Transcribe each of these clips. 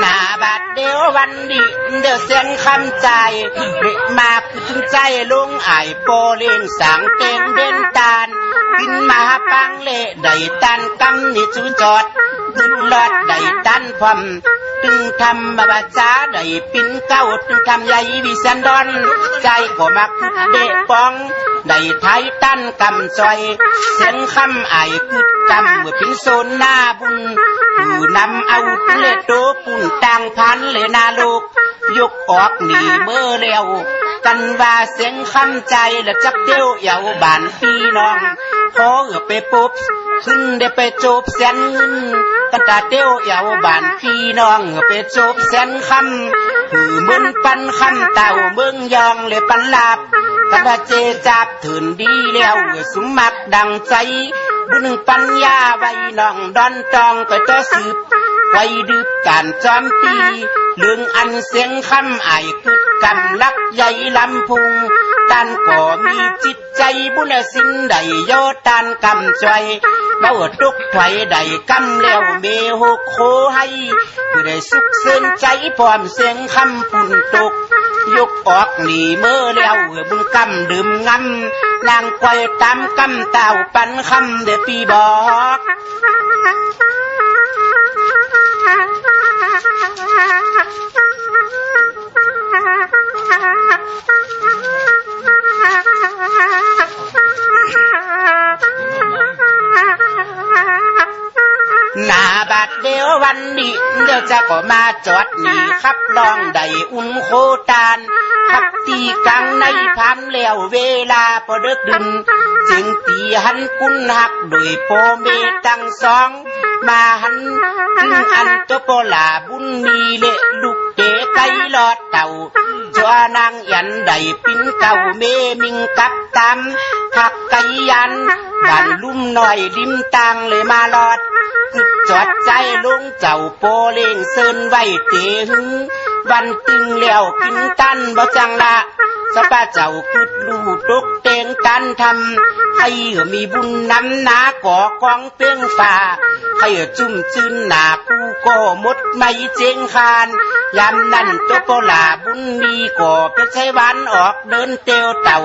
หน้าบัดเดียววันดีเดือเสียงคำใจด็กมาถึงใจลุงไอโปเลียงสังเตงเด่นตาน กินมาปังเละได้ตันกำนี่จูจอดตึงลอดได้ตันพร้อมตึงทำมาบาจาได้ปิ้นเก้าตึงทำใหญ่วิสันดอน ใจก็มักเดะปองได้ไทยตั้นกำซอยเสียงคำไอายคือกำเมื่อเป็นโซนหน้าบุญอยู่นำเอาเลโตปุ่นต่างพันเลยนาลูกยกออกหนีเมื่อเร็ว กันว่าเสียงคำใจและจักเดียวเยาบานพี่น้อง พอเออไปปุ๊บขึ้นได้ไปจบแสนเงินกันตาเดียวเยาบานพี่น้องเออไปจบแสนคำหือมึนปันคำเต่าเมืองยองเลยปันลาบกันว่าเจจับถืนดีแล้วเออสมมักดังใจบุญปัญญาไว้น้องดอนจองไปต่อสืบไว้ดึกการจอมปีเรื่องอันเสียงคำไอายกึดกำลักใหญ่ลำพุง ตันก็มีจิตใจบุญสินใดโยตันกำจอยเบาตุกถอยใดกำแล้วเมหกโคให้คือได้สุขเส้นใจพร้อมเสียงคำปุ่นตกยกออกหนีเมื่อแล้วบุญกำดื่มงำนางไกวตามกำเต่าปันคำเดปีบอก Ah หน้าบาดเดียววันนี้เดี๋ยวจะก็มาจอดนีขับลองได้อุ่นโคตานขับตีกลางในพันแล้วเวลาพอเดึกดึงจึงตีหันกุนหักโดยโพเมตั้งสอง มาหันถึงอันตัวโปลาบุญมีเละลูกเตะไก่ลอดเต่าจัวนางยันได้ปิ้นเก่าเมมิงกับตามหักไก่ยันบ้านลุ่มหน่อยริมตังเลยมาลอด กึดจอดใจลุงเจ้าโปเล่งเซินไว้เตหึงวันตึงแล้วกินตันบ่จังละสป้าเจ้ากึดลูตกเตงกันทำให้มีบุญนำหนาก่อกองเป้งฝ่าให้จุ่มจืนหนากูก็หมดไม่เจงคานยามนั้นตัวโปลาบุญมีก่อไปใช้วันออกเดินเตียวเต่า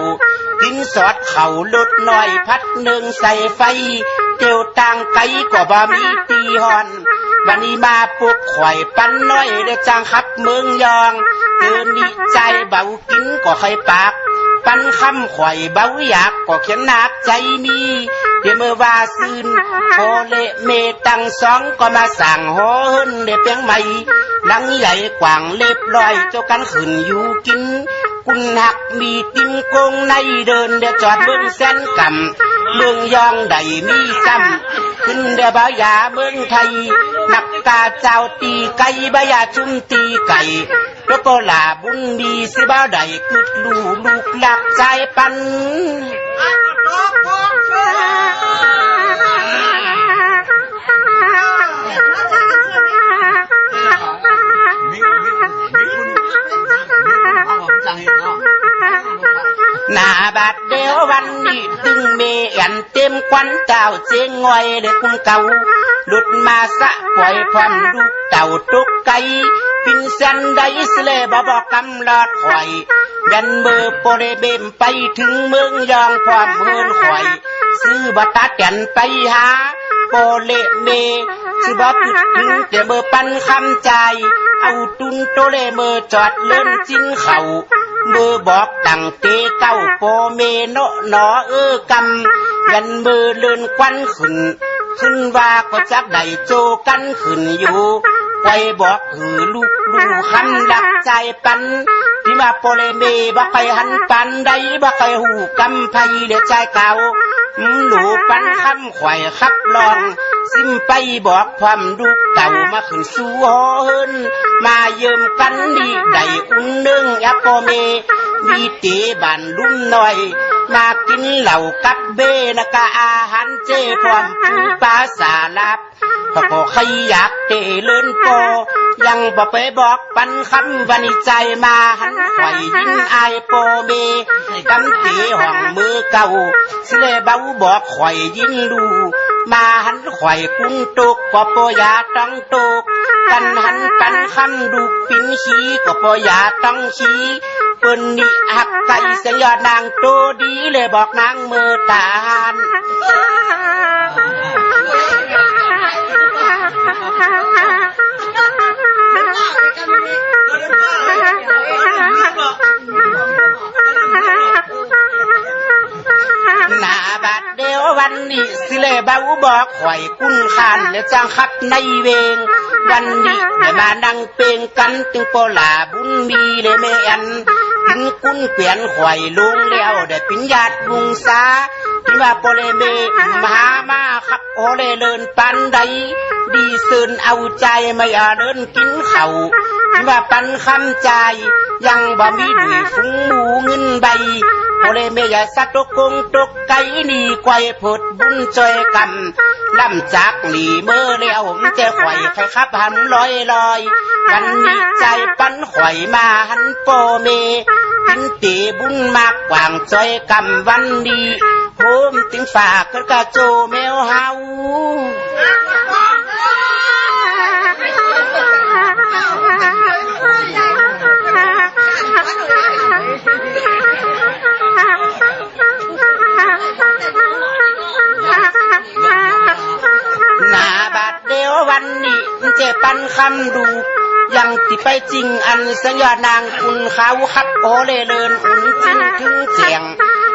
กินสอดเข่าลดหน่อยพัดหนึ่งใส่ไฟ เตียวต่างไกก็บ่มีตีหอนวันนี้มาปลุกข่อยปั้นน้อยได้จางขับเมืองยองเดินดีใจเบากินก็ใครปาก ปั้นคำข่อยเบาอยากก็เขียนหนักใจมีเดี๋ยวเมื่อว่าซืนโอเละเมตังสองก็มาสั่งหอเฮินเดี๋ยวเปียงใหม่หลังใหญ่กว่างเล็บลอยเจ้ากันขึ้นอยู่กิน กุนหักมีติมกงในเดินเดี๋ยวจอดเบื้องแสนกำเมืองยองใดมีซ้ำขึ้นเดี๋ยวบ่ายาเมืองไทย นักกาเจ้าตีไก่บ่ายาจุ่มตีไก่แล้วก็ลาบุญมีสิบ่าวใดกึดลูลูกหลักใจปัน หน้าบาดเดียววันนี้ตึงเมอันเต็มควันเจ้าเจงงอยเด็กคุณเก่าหลุดมาสะปล่อยพร้อมลูกเต่าตุกไก่ปินสันได้สเลบบอกกำลอดข่อยยันเบอร์โปรเบมไปถึงเมืองยองพร้อมเฮือนข่อย ซื้อบัตรตันไปหาโปเลเมซื้อบัตรถึงแต่เบอร์ปันคำใจ เอาตุนโตเลเมอจอดเล่นจิ้นเขาเมือบอกดังเตเก้าโปเมโนหนอเออกำยันมือเลื่อนควันขึ้น ขึ้นว่าก็จักได้โจกันขึ้นอยู่ไว้บอกหือลูกลูกคำดักใจปันที่ว่าโปเลเมบ่ใครหันปันใดบ่ใครหูกำไพเดือใจเก่า หนูปันคำข่อยขับลอง ซิมไปบอกความดูเก่ามาขึ้นสู่หอเฮินมาเยิมกันดีได้อุ่นเนื่องยาโปเมมีเตบันลุ่มหน่อย มากินเหล่ากับเบนะกะอาหารเจพร้อมปูปลาสาลับพอก็ใครอยากเตเลินโป ยังบ่ไปบอกปันคำวันใจมาหันข่อยยินอายโปเมกำตีห้องมือเก่าสิเลเบาบอกข่อยยินดูมาหันข่อยกุ้งตุกก็ปอยาต้องตุกกันหันกันคำดูปิ้นขี้ก็ปอยาต้องขี้ เปิ้นนี่หักไก่เสียงยอดนางโตดีเลยบอกนางมือตานหน้าบาดเดียววันนี้สิเลยเบาบอกข่อยกุ้นขานและจังคับในเวงวันนี้ได้มานั่งเปงกันจึงโปลาบุญมีเลยแม่อัน กินกุ้นเปลี่ยนข่อยลุงแล้วได้ปิญญาติลุงสาที่ว่าโปเลเมมหามาครับโอเลเลินปันใด ดีซึนเอาใจไม่อาเดินกินเขาที่ว่าปันคำใจ ยังบ่มีดุยฟุ้งหมูเงินใบโอเลเมยาสัตว์ตกกงตกไก่นี่ไกวผดบุญจอยกัน ลำจากหลีเมื่อเดียวผมจะข่อยใครขับหันลอยลอย กันมีใจปั้นข่อยมาหันโปเมกินตีบุญมากกว่างจอยกำวันดีโฮมติงฝากกระโจแมวเฮา วันนี้เจปันคำดูยังติไปจริงอันสัญญานางคุณเขาขับโอเลเลินอุ่นจริงถึงเสียง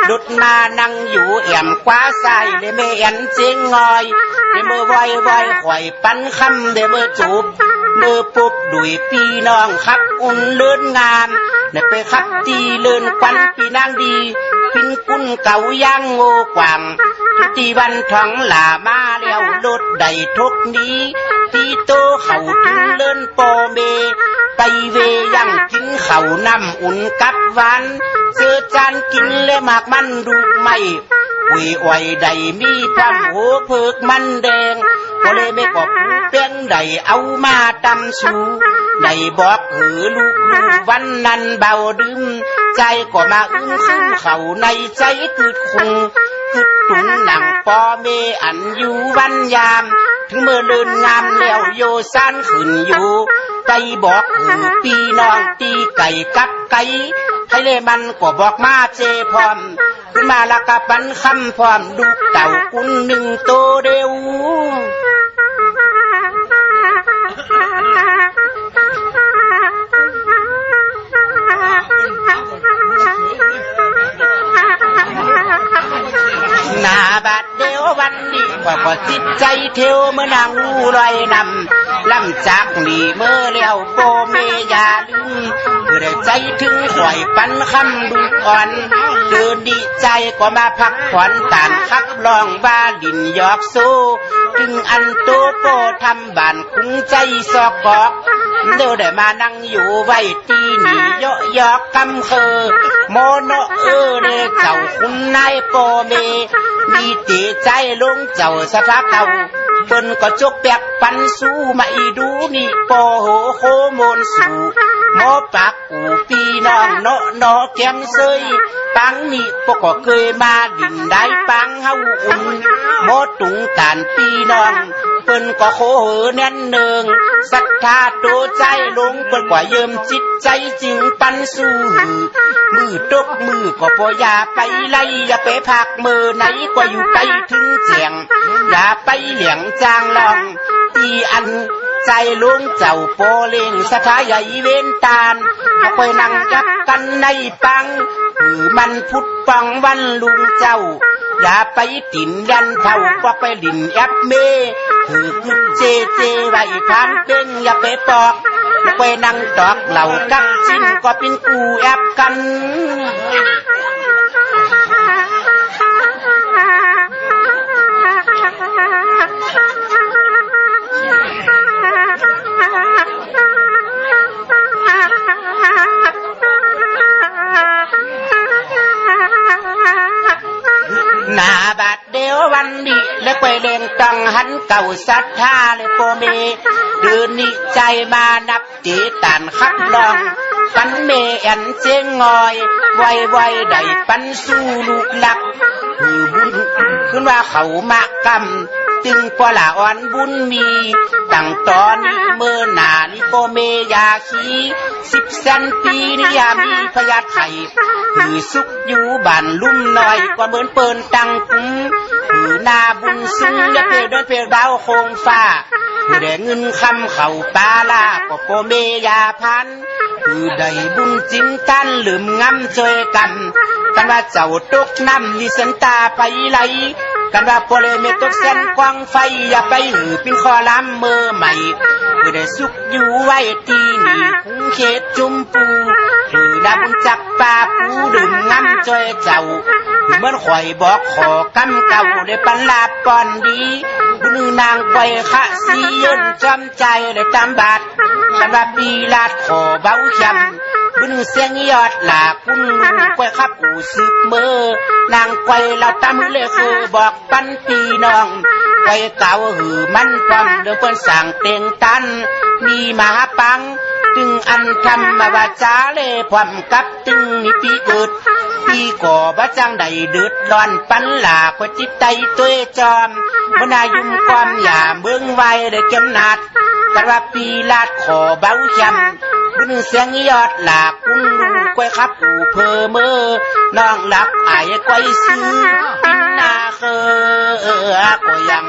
ดุดมานั่งอยู่เอี่ยมคว้าใส่เดเมเอ็นเจงงอยเดเมอวอยวอยข่อยปันคำเดเมอจูบเมื่อปุ๊บดุยพี่น้องขับอุ่นเลื่อนงามเดไปขับตีเลื่อนควันปีนางดีพินกุนเก่าย่างโง่กว่าง ทุกทีวันท้องหลามาแล้วรถใดทุกนี้ที่โตเขาถึงเลื่อนโปเม ไปเวยังกินเขาน้ำอุ่นกับวานเสือจานกินและหมากมันดูไม่หุยไหวใดมีความหัวเพิกมันแดงก็เลยไม่กอบเปี้ยงใดเอามาตำชูใดบอกหือลูกลูกวันนั้นเบาดื่มใจก็มาอึ้งซึ่งเขาในใจกึดคง กึดตุนหนังปอเมอันอยู่วันยาม ถึงเมื่อเดินงามแล้วโยซันขึ้นอยู่ไปบอกหือปีน้องตีไก่กับไก่ให้เลมันก็บอกมาเจพร้อมขึ้นมาละกะปันคำพร้อมดูเต่ากุนหนึ่งโตเร็ว หน้าบาดเดียววันนี้ก็ก็จิตใจเทวเมื่อนางอูไรนำลำจากหนีเมื่อเลี้ยวโปเมยาลืม พื่อได้ใจถึงข่อยปันคำดูก่อนเดินดีใจก็มาพักผ่อนตานคับลองว่าดินยอกสู้ถึงอันโตโปทำบานคุ้งใจซอกกอกเดี๋ยวได้มานั่งอยู่ไว้ที่นี่เยอะยอกกำเคอ โมโนเออเดเจ้าคุณนายโปเมมีตีใจลงเจ้าสภาพเก่าเปิ้นก็จกแปกปันสู้มาอีดูนี่โปโหโคโมนสู่หมอปากอูปีน้องเนาะเนาะแก้มเซยปังนี่ปกก็เคยมาดินได้ปังเฮาอุ่นหมอ ตุงตานปีน้องเปิ่นก็โคเหแน่นหนึ่งศรัทธาโตใจลงเปิ่นกว่าเยิมจิตใจจริงปันสู้หือมือตกมือก็พออย่าไปไล่อย่าไปพักมือไหนก็อยู่ไปถึงเจียง อย่าไปเหลียงจางลอง อีอัน ใจลุงเจ้าโปเลงสถาใหญ่เว้นตาลเอาไปนั่งยับกันในปังหือมันพุดปังวันลุงเจ้า อย่าไปติ่นยันเท่าก็ไปลินแอปเมถือขึ้นเจเจไว้พามเป็นอย่าไปปอกอย่าไปนั่งตอกเหล่ากับชิ้นก็เป็นกูแอปกัน ศรัทธาเลยโปเมเดินนิใจมานับจีตันขับลองปันเมอันเจงงอยไวไวๆได้ปันสู้ลูกหลักคือบุญขึ้นว่าเขามากรรมตึงปอละอ่อนบุญมีตั้งตอนนี้เมื่อหนานี่ก็เมยาคีสิบแสนปีนี่ยามีพยาไทยหือสุกอยู่บ้านลุ่มน้อยกว่าเหมือนเปินตังกุ้ง หือนาบุญซึ้งอย่าเปลวเดินเปลวดาวโคงฟ้าหือได้เงินคำเข่าปลาลาก็โกเมยาพันคือได้บุญจริงกันลืมงำช่วยกันกันว่าเจ้าตกน้ำนี่เส้นตาไปไหลกันว่าปเลเมตกเส้นกวางไฟอย่าไปหือเป็นคอล้ำเมื่อใหม่คือได้สุขอยู่ไว้ที่นี่คงเขตจุมปู คือดำจักปลาปูดื่มงำช่วยเจ้าเมื่อข่อยบอกขอกำเก่าได้ปันลาบก่อนดีบุญนางไกวคะสีเยินจำใจได้ตามบาทสำหรับปีลาดขอเบาชำบุญเสียงยอดหลาคุณลุงกวยครับอูซึกเมื่อนางไกวเราตามเลยคือบอกปันปีน้องไกวเก่าหือมันพร้อมเรื่อเปิ้นสั่งเตียงตันมีมหาปัง ตึงอันทำมาวาจาเล่พร้อมกับตึงมีปีเกิดปีก่อบ่จังใดเดือดร้อนปันหลาก็จิตใจตัวจอมมนายุ่มความอย่าเมืองไว้ได้เก็มนาดกันว่าปีลาดขอเบ้าจำบุญเสียงยอดหลากคุณลุงกวยครับอูเพอเมอน้องหลับอายกวยซื้อปินนาเคอก็ยัง